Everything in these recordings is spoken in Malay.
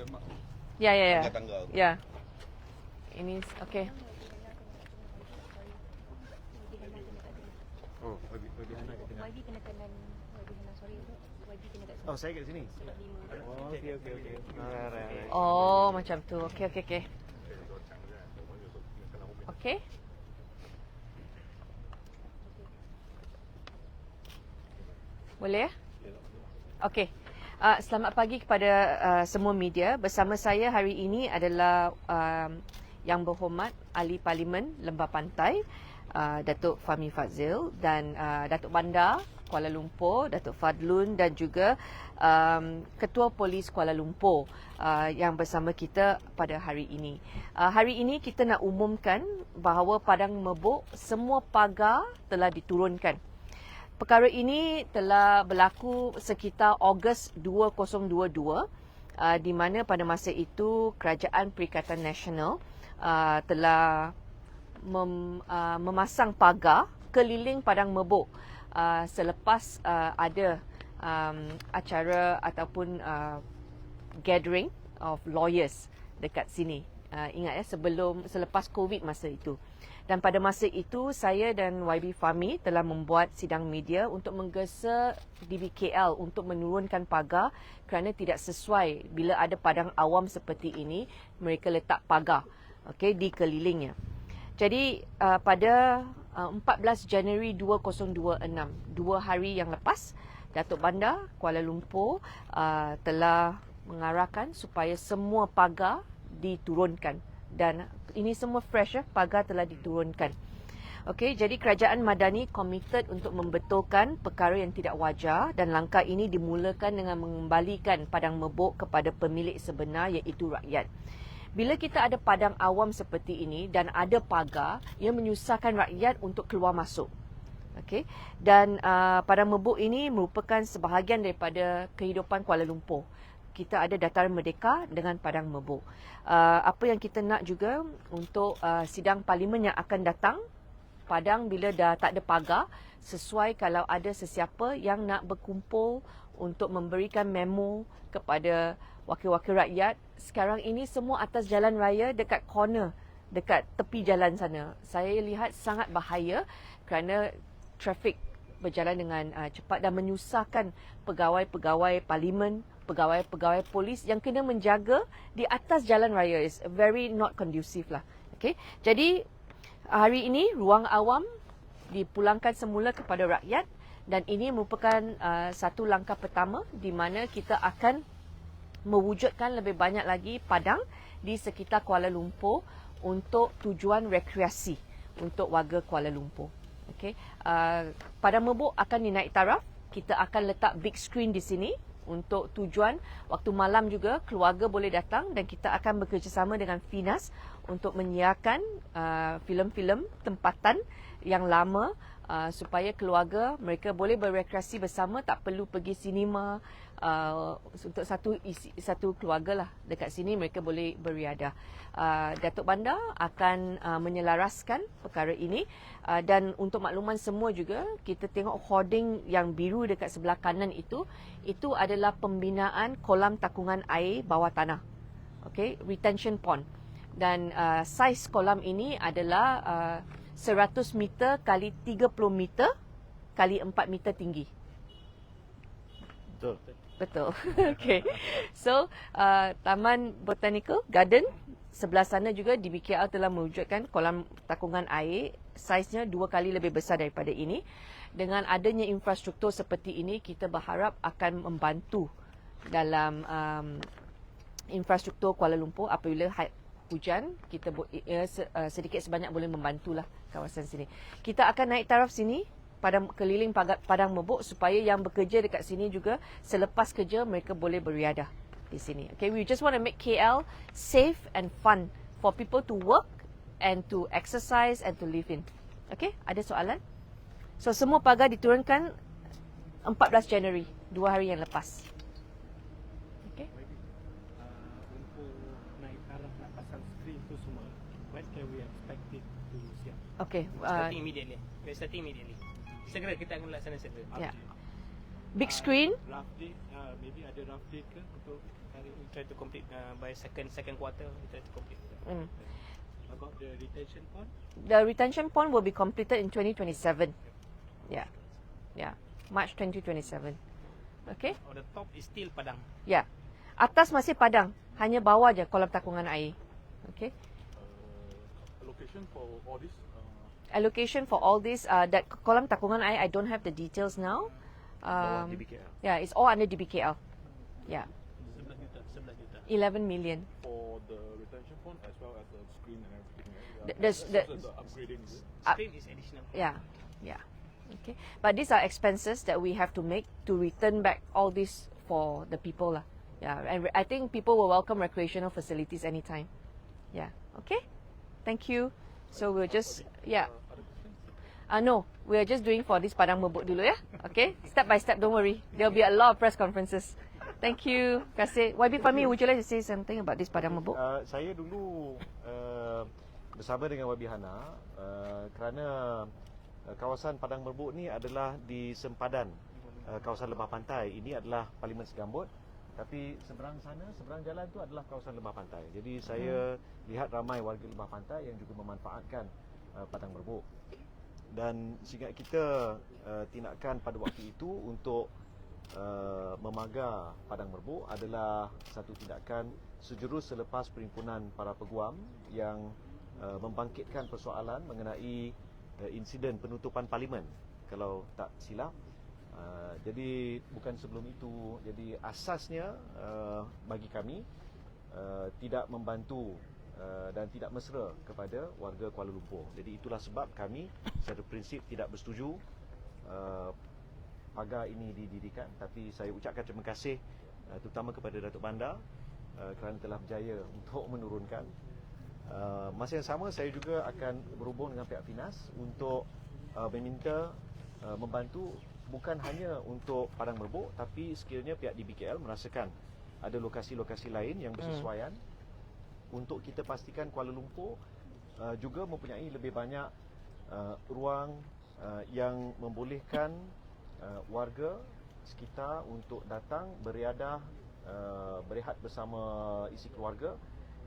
Demak. Ya, ya, ya. Tangga. Ya. Ini okey. Oh, bagi bagi anak kat tengah. YB kena kanan YB kena sorry YB kena kat Oh, saya kat sini. Oh, okey okey okey. Alright. Oh, macam tu. Okey, okey, okey. Okey. Boleh ya? Okey. Uh, selamat pagi kepada uh, semua media. Bersama saya hari ini adalah um, Yang Berhormat Ahli Parlimen Lembah Pantai, uh, Datuk Fahmi Fazil dan uh, Datuk Bandar Kuala Lumpur, Datuk Fadlun dan juga um, Ketua Polis Kuala Lumpur uh, yang bersama kita pada hari ini. Uh, hari ini kita nak umumkan bahawa Padang Mebok semua pagar telah diturunkan. Perkara ini telah berlaku sekitar Ogos 2022 uh, di mana pada masa itu Kerajaan Perikatan Nasional uh, telah mem, uh, memasang pagar keliling Padang Mebok uh, selepas uh, ada um, acara ataupun uh, gathering of lawyers dekat sini. Uh, ingat ya sebelum selepas Covid masa itu. Dan pada masa itu saya dan YB Fahmi telah membuat sidang media untuk menggesa DBKL untuk menurunkan pagar kerana tidak sesuai bila ada padang awam seperti ini mereka letak pagar okey di kelilingnya. Jadi uh, pada uh, 14 Januari 2026 dua hari yang lepas Datuk Bandar Kuala Lumpur uh, telah mengarahkan supaya semua pagar diturunkan dan ini semua fresh ya pagar telah diturunkan. Okey, jadi kerajaan Madani komited untuk membetulkan perkara yang tidak wajar dan langkah ini dimulakan dengan mengembalikan padang mebok kepada pemilik sebenar iaitu rakyat. Bila kita ada padang awam seperti ini dan ada pagar, ia menyusahkan rakyat untuk keluar masuk. Okey. Dan uh, padang mebok ini merupakan sebahagian daripada kehidupan Kuala Lumpur kita ada dataran merdeka dengan padang mebok. Uh, apa yang kita nak juga untuk uh, sidang parlimen yang akan datang, padang bila dah tak ada pagar, sesuai kalau ada sesiapa yang nak berkumpul untuk memberikan memo kepada wakil-wakil rakyat. Sekarang ini semua atas jalan raya dekat corner, dekat tepi jalan sana. Saya lihat sangat bahaya kerana trafik berjalan dengan uh, cepat dan menyusahkan pegawai-pegawai parlimen, pegawai-pegawai polis yang kena menjaga di atas jalan raya is very not conducive lah. Okay, jadi hari ini ruang awam dipulangkan semula kepada rakyat dan ini merupakan uh, satu langkah pertama di mana kita akan mewujudkan lebih banyak lagi padang di sekitar Kuala Lumpur untuk tujuan rekreasi untuk warga Kuala Lumpur. Okay. Uh, pada mebok akan dinaik taraf. Kita akan letak big screen di sini untuk tujuan. Waktu malam juga keluarga boleh datang dan kita akan bekerjasama dengan Finas untuk menyiarkan uh, filem-filem tempatan yang lama uh, supaya keluarga mereka boleh berrekreasi bersama tak perlu pergi sinema uh, untuk satu isi, satu keluarga lah dekat sini mereka boleh beriadah. Uh, Datuk Bandar akan uh, menyelaraskan perkara ini uh, dan untuk makluman semua juga kita tengok hoarding yang biru dekat sebelah kanan itu itu adalah pembinaan kolam takungan air bawah tanah. Okay, retention pond. Dan uh, saiz kolam ini adalah uh, 100 meter kali 30 meter kali 4 meter tinggi. Betul. Betul. okay. So, uh, Taman Botanical Garden sebelah sana juga DBKL telah mewujudkan kolam takungan air saiznya dua kali lebih besar daripada ini. Dengan adanya infrastruktur seperti ini, kita berharap akan membantu dalam um, infrastruktur Kuala Lumpur apabila hujan kita uh, sedikit sebanyak boleh membantulah kawasan sini. Kita akan naik taraf sini pada keliling padang mebok supaya yang bekerja dekat sini juga selepas kerja mereka boleh beriadah di sini. Okay, we just want to make KL safe and fun for people to work and to exercise and to live in. Okay, ada soalan? So semua pagar diturunkan 14 Januari, dua hari yang lepas. Okay. uh, untuk naik taraf nak pasang screen tu semua when can we expect it to siap Okay. Uh, Starting immediately. We're starting immediately. Segera kita akan laksanakan segera. Ya. big screen. rough date uh, maybe ada rough date ke untuk Hari we try to complete uh, by second second quarter. We try to complete. Mm. About the retention pond, The retention pond will be completed in 2027. Yeah. Yeah. March 2027. Okay? On the top is still padang. Ya. Atas masih padang, hanya bawah je kolam takungan air. Okay? Allocation for all this. Allocation for all this uh, that kolam takungan air I don't have the details now. Um, DBKL. yeah, it's all under DBKL. Yeah. 11 juta, juta. 11 million. for the retention pond as well as the screen and everything. Right? The- there's- the- the upgrading. is? Uh, Screen is additional. Yeah. Yeah. Okay. But these are expenses that we have to make to return back all this for the people lah. Yeah, and re- I think people will welcome recreational facilities anytime. Yeah. Okay. Thank you. So we'll just yeah. Uh, no, we are just doing for this Padang Bebuk dulu ya. Okay, step by step. Don't worry. There'll be a lot of press conferences. Thank you. Kasih. YB Fahmi, would you like to say something about this Padang Bebuk? Uh, saya dulu uh, bersama dengan Wabi Hana uh, kerana uh, kawasan Padang Merbuk ni adalah di sempadan uh, kawasan lembah pantai. Ini adalah Parlimen Segambut. Tapi seberang sana, seberang jalan tu adalah kawasan lembah pantai. Jadi saya lihat ramai warga lembah pantai yang juga memanfaatkan uh, Padang Merbuk. Dan seingat kita uh, tindakan pada waktu itu untuk uh, memagar Padang Merbuk adalah satu tindakan sejurus selepas perhimpunan para peguam yang uh, membangkitkan persoalan mengenai uh, insiden penutupan parlimen kalau tak silap. Uh, jadi bukan sebelum itu. Jadi asasnya uh, bagi kami uh, tidak membantu uh, dan tidak mesra kepada warga Kuala Lumpur. Jadi itulah sebab kami secara prinsip tidak bersetuju uh, pagar ini didirikan tapi saya ucapkan terima kasih uh, terutama kepada Datuk Bandar uh, kerana telah berjaya untuk menurunkan uh, masa yang sama saya juga akan berhubung dengan pihak Finas untuk uh, meminta uh, membantu bukan hanya untuk Padang Merbuk tapi sekiranya pihak DBKL merasakan ada lokasi-lokasi lain yang bersesuaian untuk kita pastikan Kuala Lumpur uh, juga mempunyai lebih banyak uh, ruang uh, yang membolehkan uh, warga sekitar untuk datang beriadah uh, berehat bersama isi keluarga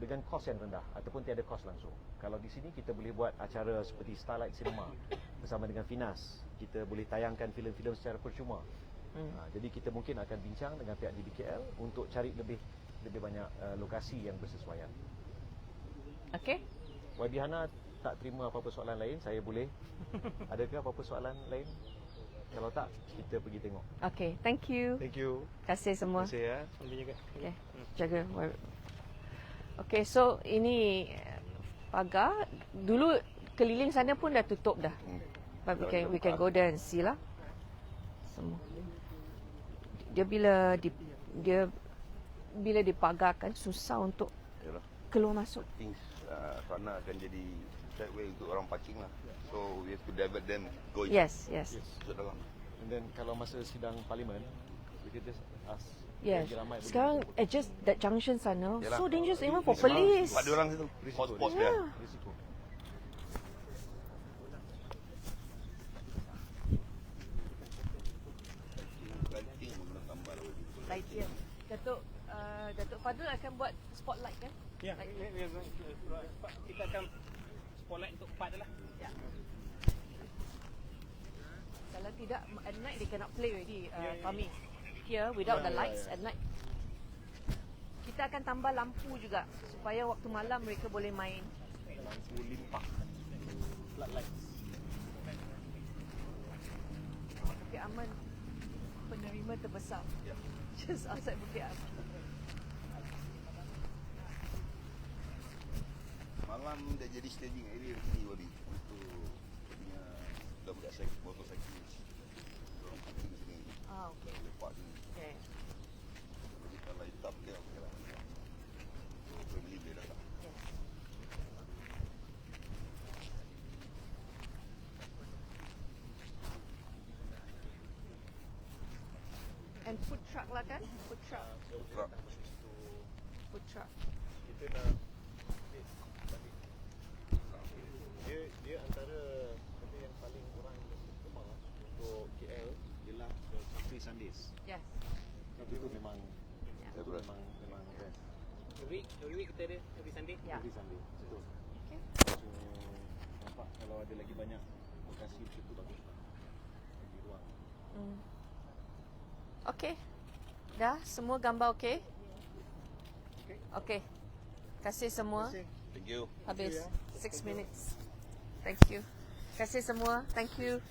dengan kos yang rendah ataupun tiada kos langsung. Kalau di sini kita boleh buat acara seperti Starlight Cinema bersama dengan Finas. Kita boleh tayangkan filem-filem secara percuma. Hmm. Ha, jadi kita mungkin akan bincang dengan pihak DBKL untuk cari lebih lebih banyak uh, lokasi yang bersesuaian. Okay. YB Hana tak terima apa-apa soalan lain, saya boleh. Adakah apa-apa soalan lain? Kalau tak, kita pergi tengok. Okay. Thank you. Thank you. Terima kasih semua. Terima kasih ya. Sambil juga. Okay, jaga. Okay, so ini eh, pagar. Dulu keliling sana pun dah tutup dah. But we can we can go there and see lah. Semua. Dia bila di dia bila dipagarkan susah untuk Yalah. keluar masuk. things uh, sana akan jadi way untuk orang parking lah. So we have to divert them go Yes, yes. masuk dalam. And then kalau masa sidang parlimen, we can just ask. Yes. Sekarang at just that junction sana Yalah. so dangerous even for police. Ada orang situ. Hotspot dia. Risiko. Lighting pun kena tambah lagi. Light ya. Datuk Fadil akan buat spotlight kan? Ya, going to explore. Kita akan spotlight untuk part lah. Ya. Kalau tidak at night they cannot play already uh, Yeah, yeah, Fahmi. Here without Yeah, the yeah, lights yeah. at night. Kita akan tambah lampu juga supaya waktu malam mereka boleh main. Lampu limpah. Floodlights. Bukit Aman penerima terbesar. Ya. Just outside Bukit Aman. Malam dah jadi staging area ni Wabi untuk punya budak-budak cycle, motorcycle. Orang parking sini, Ah, okay. lepak sini. Jadi kalau hitam dia okey lah. Family datang. And food truck lah kan? Food truck. Truck. Food truck. Kita dah dia dia antara benda yang paling orang gemar Yes. Itu tu memang Ya. Itu memang memang best. Every every week kita ada every Sunday. Ya. Every Sunday. Betul. Okay. So nampak kalau ada lagi banyak lokasi di situ bagus lah. Bagi ruang. Hmm. Okey. Dah semua gambar okey? Okey. Kasih semua. Thank you. Habis. Six minutes. Thank you. Kasih semua. Thank you.